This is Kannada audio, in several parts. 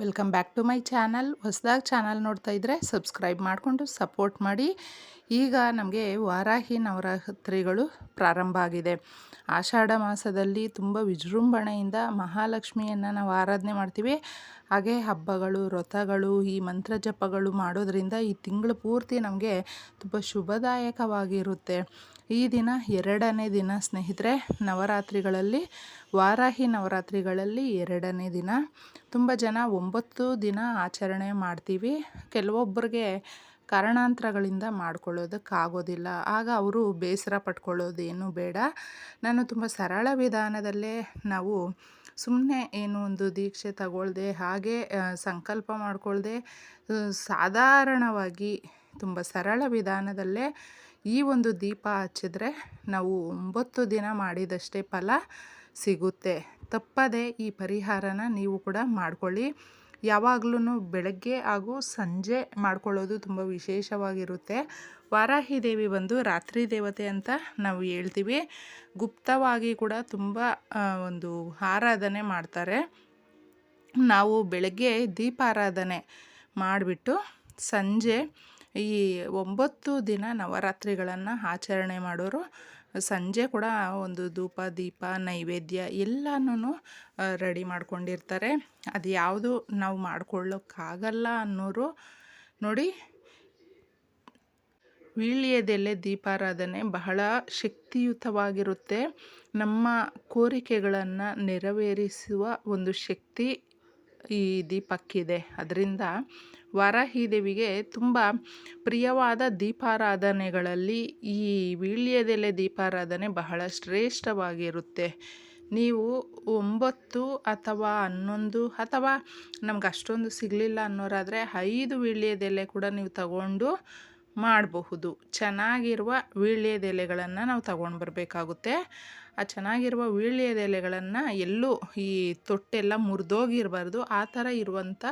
Welcome back to my channel. ಹೊಸದಾಗಿ ಚಾನಲ್ ನೋಡ್ತಾ ಇದ್ದರೆ ಸಬ್ಸ್ಕ್ರೈಬ್ ಮಾಡಿಕೊಂಡು ಸಪೋರ್ಟ್ ಮಾಡಿ. ಈಗ ನಮಗೆ ವಾರಾಹಿ ನವರಾತ್ರಿಗಳು ಪ್ರಾರಂಭ ಆಗಿದೆ. ಆಷಾಢ ಮಾಸದಲ್ಲಿ ತುಂಬ ವಿಜೃಂಭಣೆಯಿಂದ ಮಹಾಲಕ್ಷ್ಮಿಯನ್ನು ನಾವು ಆರಾಧನೆ ಮಾಡ್ತೀವಿ. ಹಾಗೆ ಹಬ್ಬಗಳು, ವ್ರತಗಳು, ಈ ಮಂತ್ರ ಜಪಗಳು ಮಾಡೋದ್ರಿಂದ ಈ ತಿಂಗಳು ಪೂರ್ತಿ ನಮಗೆ ತುಂಬ ಶುಭದಾಯಕವಾಗಿರುತ್ತೆ. ಈ ದಿನ ಎರಡನೇ ದಿನ ಸ್ನೇಹಿತರೆ, ನವರಾತ್ರಿಗಳಲ್ಲಿ, ವಾರಾಹಿ ನವರಾತ್ರಿಗಳಲ್ಲಿ ಎರಡನೇ ದಿನ. ತುಂಬ ಜನ ಒಂಬತ್ತು ದಿನ ಆಚರಣೆ ಮಾಡ್ತೀವಿ. ಕೆಲವೊಬ್ಬರಿಗೆ ಕಾರಣಾಂತರಗಳಿಂದ ಮಾಡ್ಕೊಳ್ಳೋದಕ್ಕಾಗೋದಿಲ್ಲ. ಆಗ ಅವರು ಬೇಸರ ಪಟ್ಕೊಳ್ಳೋದೇನು ಬೇಡ. ನಾನು ತುಂಬ ಸರಳ ವಿಧಾನದಲ್ಲೇ ನಾವು ಸುಮ್ಮನೆ ಏನು ಒಂದು ದೀಕ್ಷೆ ತಗೊಳ್ಳದೆ ಹಾಗೆ ಸಂಕಲ್ಪ ಮಾಡಿಕೊಳ್ಳದೆ ಸಾಧಾರಣವಾಗಿ ತುಂಬ ಸರಳ ವಿಧಾನದಲ್ಲೇ ಈ ಒಂದು ದೀಪ ಹಚ್ಚಿದ್ರೆ ನಾವು ಒಂಬತ್ತು ದಿನ ಮಾಡಿದಷ್ಟೇ ಫಲ ಸಿಗುತ್ತೆ. ತಪ್ಪದೆ ಈ ಪರಿಹಾರನ ನೀವು ಕೂಡ ಮಾಡ್ಕೊಳ್ಳಿ. ಯಾವಾಗಲೂ ಬೆಳಗ್ಗೆ ಹಾಗೂ ಸಂಜೆ ಮಾಡ್ಕೊಳ್ಳೋದು ತುಂಬ ವಿಶೇಷವಾಗಿರುತ್ತೆ. ವಾರಾಹಿ ದೇವಿ ಬಂದು ರಾತ್ರಿ ದೇವತೆ ಅಂತ ನಾವು ಹೇಳ್ತೀವಿ. ಗುಪ್ತವಾಗಿ ಕೂಡ ತುಂಬ ಒಂದು ಆರಾಧನೆ ಮಾಡ್ತಾರೆ. ನಾವು ಬೆಳಗ್ಗೆ ದೀಪಾರಾಧನೆ ಮಾಡಿಬಿಟ್ಟು ಸಂಜೆ ಈ ಒಂಬತ್ತು ದಿನ ನವರಾತ್ರಿಗಳನ್ನು ಆಚರಣೆ ಮಾಡೋರು ಸಂಜೆ ಕೂಡ ಒಂದು ಧೂಪ, ದೀಪ, ನೈವೇದ್ಯ ಎಲ್ಲನೂ ರೆಡಿ ಮಾಡ್ಕೊಂಡಿರ್ತಾರೆ. ಅದು ಯಾವುದು ನಾವು ಮಾಡ್ಕೊಳ್ಳೋಕ್ಕಾಗಲ್ಲ ಅನ್ನೋರು ನೋಡಿ, ವೀಳ್ಯದೆಲೆ ದೀಪಾರಾಧನೆ ಬಹಳ ಶಕ್ತಿಯುತವಾಗಿರುತ್ತೆ. ನಮ್ಮ ಕೋರಿಕೆಗಳನ್ನು ನೆರವೇರಿಸುವ ಒಂದು ಶಕ್ತಿ ಈ ದೀಪಕ್ಕಿದೆ. ಅದರಿಂದ ವಾರಾಹಿ ದೇವಿಗೆ ತುಂಬ ಪ್ರಿಯವಾದ ದೀಪಾರಾಧನೆಗಳಲ್ಲಿ ಈ ವೀಳ್ಯದೆಲೆ ದೀಪಾರಾಧನೆ ಬಹಳ ಶ್ರೇಷ್ಠವಾಗಿರುತ್ತೆ. ನೀವು ಒಂಬತ್ತು ಅಥವಾ ಹನ್ನೊಂದು ಅಥವಾ ನಮ್ಗೆ ಅಷ್ಟೊಂದು ಸಿಗಲಿಲ್ಲ ಅನ್ನೋರಾದರೆ ಐದು ವೀಳ್ಯದೆಲೆ ಕೂಡ ನೀವು ತಗೊಂಡು ಮಾಡಬಹುದು. ಚೆನ್ನಾಗಿರುವ ವೀಳ್ಯದೆಲೆಗಳನ್ನು ನಾವು ತಗೊಂಡು ಬರಬೇಕಾಗುತ್ತೆ. ಆ ಚೆನ್ನಾಗಿರುವ ವೀಳ್ಯದೆಲೆಗಳನ್ನು ಎಲ್ಲೂ ಈ ತೊಟ್ಟೆಲ್ಲ ಮುರಿದೋಗಿರಬಾರ್ದು. ಆ ಥರ ಇರುವಂಥ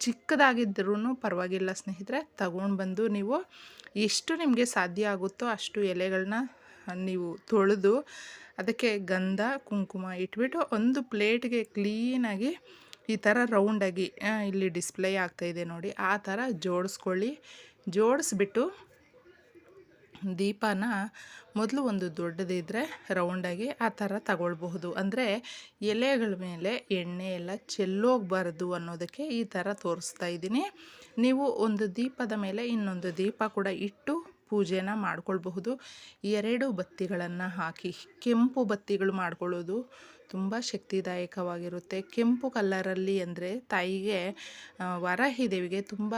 ಚಿಕ್ಕದಾಗಿದ್ದರೂ ಪರವಾಗಿಲ್ಲ ಸ್ನೇಹಿತರೆ, ತಗೊಂಡು ಬಂದು ನೀವು ಎಷ್ಟು ನಿಮಗೆ ಸಾಧ್ಯ ಆಗುತ್ತೋ ಅಷ್ಟು ಎಲೆಗಳನ್ನ ನೀವು ತೊಳೆದು ಅದಕ್ಕೆ ಗಂಧ, ಕುಂಕುಮ ಇಟ್ಬಿಟ್ಟು ಒಂದು ಪ್ಲೇಟ್ಗೆ ಕ್ಲೀನಾಗಿ ಈ ಥರ ರೌಂಡಾಗಿ ಇಲ್ಲಿ ಡಿಸ್ಪ್ಲೇ ಆಗ್ತಾಯಿದೆ ನೋಡಿ. ಆ ಥರ ಜೋಡಿಸ್ಕೊಳ್ಳಿ. ಜೋಡಿಸ್ಬಿಟ್ಟು ದೀಪನ ಮೊದಲು ಒಂದು ದೊಡ್ಡದಿದ್ದರೆ ರೌಂಡಾಗಿ ಆ ಥರ ತಗೊಳ್ಬಹುದು. ಅಂದರೆ ಎಲೆಗಳ ಮೇಲೆ ಎಣ್ಣೆ ಎಲ್ಲ ಚೆಲ್ಲೋಗಬಾರ್ದು ಅನ್ನೋದಕ್ಕೆ ಈ ಥರ ತೋರಿಸ್ತಾ ಇದ್ದೀನಿ. ನೀವು ಒಂದು ದೀಪದ ಮೇಲೆ ಇನ್ನೊಂದು ದೀಪ ಕೂಡ ಇಟ್ಟು ಪೂಜೆನ ಮಾಡ್ಕೊಳ್ಬಹುದು. ಎರಡು ಬತ್ತಿಗಳನ್ನು ಹಾಕಿ ಕೆಂಪು ಬತ್ತಿಗಳು ಮಾಡ್ಕೊಳ್ಳೋದು ತುಂಬ ಶಕ್ತಿದಾಯಕವಾಗಿರುತ್ತೆ. ಕೆಂಪು ಕಲ್ಲರಲ್ಲಿ ಅಂದರೆ ತಾಯಿಗೆ ವರಹಿ ದೇವಿಗೆ ತುಂಬ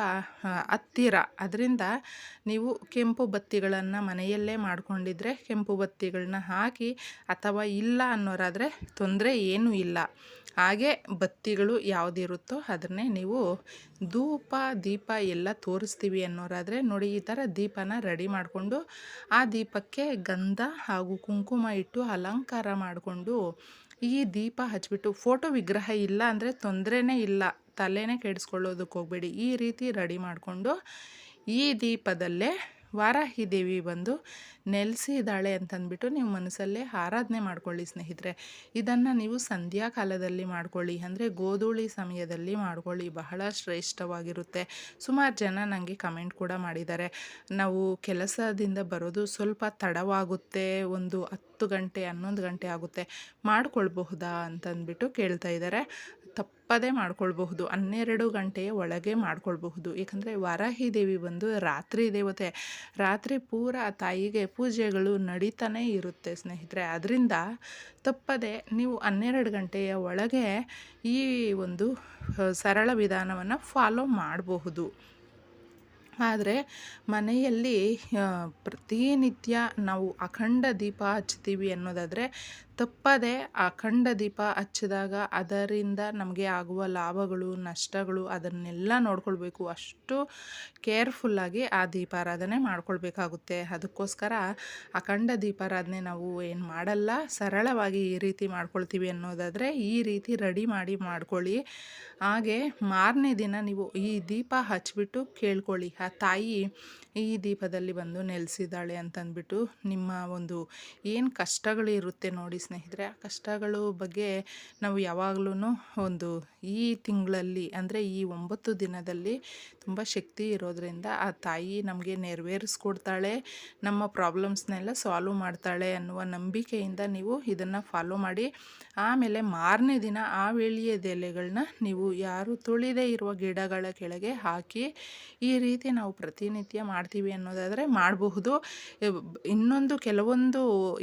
ಹತ್ತಿರ. ಅದರಿಂದ ನೀವು ಕೆಂಪು ಬತ್ತಿಗಳನ್ನು ಮನೆಯಲ್ಲೇ ಮಾಡಿಕೊಂಡಿದ್ರೆ ಕೆಂಪು ಬತ್ತಿಗಳನ್ನ ಹಾಕಿ ಅಥವಾ ಇಲ್ಲ ಅನ್ನೋರಾದರೆ ತೊಂದರೆ ಏನೂ ಇಲ್ಲ. ಹಾಗೆ ಬತ್ತಿಗಳು ಯಾವುದಿರುತ್ತೋ ಅದನ್ನೇ ನೀವು ಧೂಪ, ದೀಪ ಎಲ್ಲ ತೋರಿಸ್ತೀವಿ ಅನ್ನೋರಾದರೆ ನೋಡಿ ಈ ಥರ ದೀಪನ ರೆಡಿ ಮಾಡಿಕೊಂಡು ಆ ದೀಪಕ್ಕೆ ಗಂಧ ಹಾಗೂ ಕುಂಕುಮ ಇಟ್ಟು ಅಲಂಕಾರ ಮಾಡಿಕೊಂಡು ಈ ದೀಪ ಹಚ್ಬಿಟ್ಟು ಫೋಟೋ ವಿಗ್ರಹ ಇಲ್ಲ ಅಂದರೆ ತೊಂದರೆನೇ ಇಲ್ಲ. ತಲೆನೇ ಕೆಡಿಸ್ಕೊಳ್ಳೋದಕ್ಕೆ ಹೋಗಬೇಡಿ. ಈ ರೀತಿ ರೆಡಿ ಮಾಡಿಕೊಂಡು ಈ ದೀಪದಲ್ಲೇ ವಾರಾಹಿ ದೇವಿ ಬಂದು ನೆಲೆಸಿದ್ದಾಳೆ ಅಂತಂದ್ಬಿಟ್ಟು ನೀವು ಮನಸ್ಸಲ್ಲೇ ಆರಾಧನೆ ಮಾಡ್ಕೊಳ್ಳಿ ಸ್ನೇಹಿತರೆ. ಇದನ್ನು ನೀವು ಸಂಧ್ಯಾ ಕಾಲದಲ್ಲಿ ಮಾಡ್ಕೊಳ್ಳಿ, ಅಂದರೆ ಗೋಧೂಳಿ ಸಮಯದಲ್ಲಿ ಮಾಡ್ಕೊಳ್ಳಿ. ಬಹಳ ಶ್ರೇಷ್ಠವಾಗಿರುತ್ತೆ. ಸುಮಾರು ಜನ ನನಗೆ ಕಮೆಂಟ್ ಕೂಡ ಮಾಡಿದ್ದಾರೆ. ನಾವು ಕೆಲಸದಿಂದ ಬರೋದು ಸ್ವಲ್ಪ ತಡವಾಗುತ್ತೆ, ಒಂದು ಹತ್ತು ಗಂಟೆ, ಹನ್ನೊಂದು ಗಂಟೆ ಆಗುತ್ತೆ. ಮಾಡ್ಕೊಳ್ಬಹುದಾ ಅಂತಂದ್ಬಿಟ್ಟು ಕೇಳ್ತಾ ಇದ್ದಾರೆ. ತಪ್ಪದೇ ಮಾಡ್ಕೊಳ್ಬಹುದು, ಹನ್ನೆರಡು ಗಂಟೆಯ ಒಳಗೆ ಮಾಡ್ಕೊಳ್ಬಹುದು. ಏಕೆಂದರೆ ವಾರಾಹಿ ದೇವಿ ಬಂದು ರಾತ್ರಿ ದೇವತೆ, ರಾತ್ರಿ ಪೂರ ತಾಯಿಗೆ ಪೂಜೆಗಳು ನಡೀತಾನೆ ಇರುತ್ತೆ ಸ್ನೇಹಿತರೆ. ಅದರಿಂದ ತಪ್ಪದೆ ನೀವು ಹನ್ನೆರಡು ಗಂಟೆಯ ಒಳಗೆ ಈ ಒಂದು ಸರಳ ವಿಧಾನವನ್ನು ಫಾಲೋ ಮಾಡಬಹುದು. ಆದರೆ ಮನೆಯಲ್ಲಿ ಪ್ರತಿನಿತ್ಯ ನಾವು ಅಖಂಡ ದೀಪ ಹಚ್ತೀವಿ ಅನ್ನೋದಾದರೆ ತಪ್ಪದೆ ಅಖಂಡ ದೀಪ ಹಚ್ಚಿದಾಗ ಅದರಿಂದ ನಮಗೆ ಆಗುವ ಲಾಭಗಳು, ನಷ್ಟಗಳು ಅದನ್ನೆಲ್ಲ ನೋಡ್ಕೊಳ್ಬೇಕು. ಅಷ್ಟು ಕೇರ್ಫುಲ್ಲಾಗಿ ಆ ದೀಪಾರಾಧನೆ ಮಾಡ್ಕೊಳ್ಬೇಕಾಗುತ್ತೆ. ಅದಕ್ಕೋಸ್ಕರ ಅಖಂಡ ದೀಪಾರಾಧನೆ ನಾವು ಏನು ಮಾಡಲ್ಲ, ಸರಳವಾಗಿ ಈ ರೀತಿ ಮಾಡ್ಕೊಳ್ತೀವಿ ಅನ್ನೋದಾದರೆ ಈ ರೀತಿ ರೆಡಿ ಮಾಡಿ ಮಾಡ್ಕೊಳ್ಳಿ. ಹಾಗೆ ಮಾರನೇ ದಿನ ನೀವು ಈ ದೀಪ ಹಚ್ಚಿಬಿಟ್ಟು ಕೇಳ್ಕೊಳ್ಳಿ. ಆ ತಾಯಿ ಈ ದೀಪದಲ್ಲಿ ಬಂದು ನೆಲೆಸಿದ್ದಾಳೆ ಅಂತಂದ್ಬಿಟ್ಟು ನಿಮ್ಮ ಒಂದು ಏನು ಕಷ್ಟಗಳಿರುತ್ತೆ ನೋಡಿ ಸ್ನೇಹಿತರೆ, ಆ ಕಷ್ಟಗಳು ಬಗ್ಗೆ ನಾವು ಯಾವಾಗಲೂ ಒಂದು ಈ ತಿಂಗಳಲ್ಲಿ ಅಂದರೆ ಈ ಒಂಬತ್ತು ದಿನದಲ್ಲಿ ತುಂಬ ಶಕ್ತಿ ಇರೋದ್ರಿಂದ ಆ ತಾಯಿ ನಮಗೆ ನೆರವೇರಿಸ್ಕೊಡ್ತಾಳೆ, ನಮ್ಮ ಪ್ರಾಬ್ಲಮ್ಸ್ನೆಲ್ಲ ಸಾಲ್ವ್ ಮಾಡ್ತಾಳೆ ಅನ್ನುವ ನಂಬಿಕೆಯಿಂದ ನೀವು ಇದನ್ನು ಫಾಲೋ ಮಾಡಿ. ಆಮೇಲೆ ಮಾರನೇ ದಿನ ಆ ಎಲೆಗಳನ್ನ ನೀವು ಯಾರು ತುಳಿದೇ ಇರುವ ಗಿಡಗಳ ಕೆಳಗೆ ಹಾಕಿ ಈ ರೀತಿ ನಾವು ಪ್ರತಿನಿತ್ಯ ಮಾಡ್ತೀವಿ ಅನ್ನೋದಾದರೆ ಮಾಡಬಹುದು. ಇನ್ನೊಂದು ಕೆಲವೊಂದು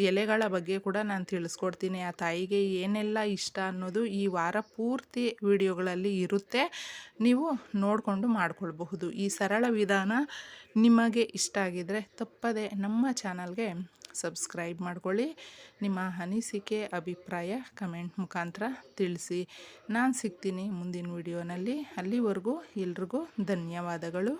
ಎಲೆಗಳ ಬಗ್ಗೆ ಕೂಡ ನಾನು ತಿಳಿಸ್ಕೊಡ್ತೀನಿ. ಆ ತಾಯಿಗೆ ಏನೆಲ್ಲ ಇಷ್ಟ ಅನ್ನೋದು ಈ ವಾರ ಪೂರ್ತಿ ವಿಡಿಯೋಗಳಲ್ಲಿ ಇರುತ್ತೆ. ನೀವು ನೋಡಿಕೊಂಡು ಮಾಡಿಕೊಳ್ಬಹುದು. ಈ ಸರಳ ವಿಧಾನ ನಿಮಗೆ ಇಷ್ಟ ಆಗಿದರೆ ತಪ್ಪದೆ ನಮ್ಮ ಚಾನಲ್ಗೆ ಸಬ್ಸ್ಕ್ರೈಬ್ ಮಾಡ್ಕೊಳ್ಳಿ. ನಿಮ್ಮ ಅನಿಸಿಕೆ, ಅಭಿಪ್ರಾಯ ಕಮೆಂಟ್ ಮುಖಾಂತರ ತಿಳಿಸಿ. ನಾನು ಸಿಗ್ತೀನಿ ಮುಂದಿನ ವಿಡಿಯೋನಲ್ಲಿ. ಅಲ್ಲಿವರೆಗೂ ಎಲ್ರಿಗೂ ಧನ್ಯವಾದಗಳು.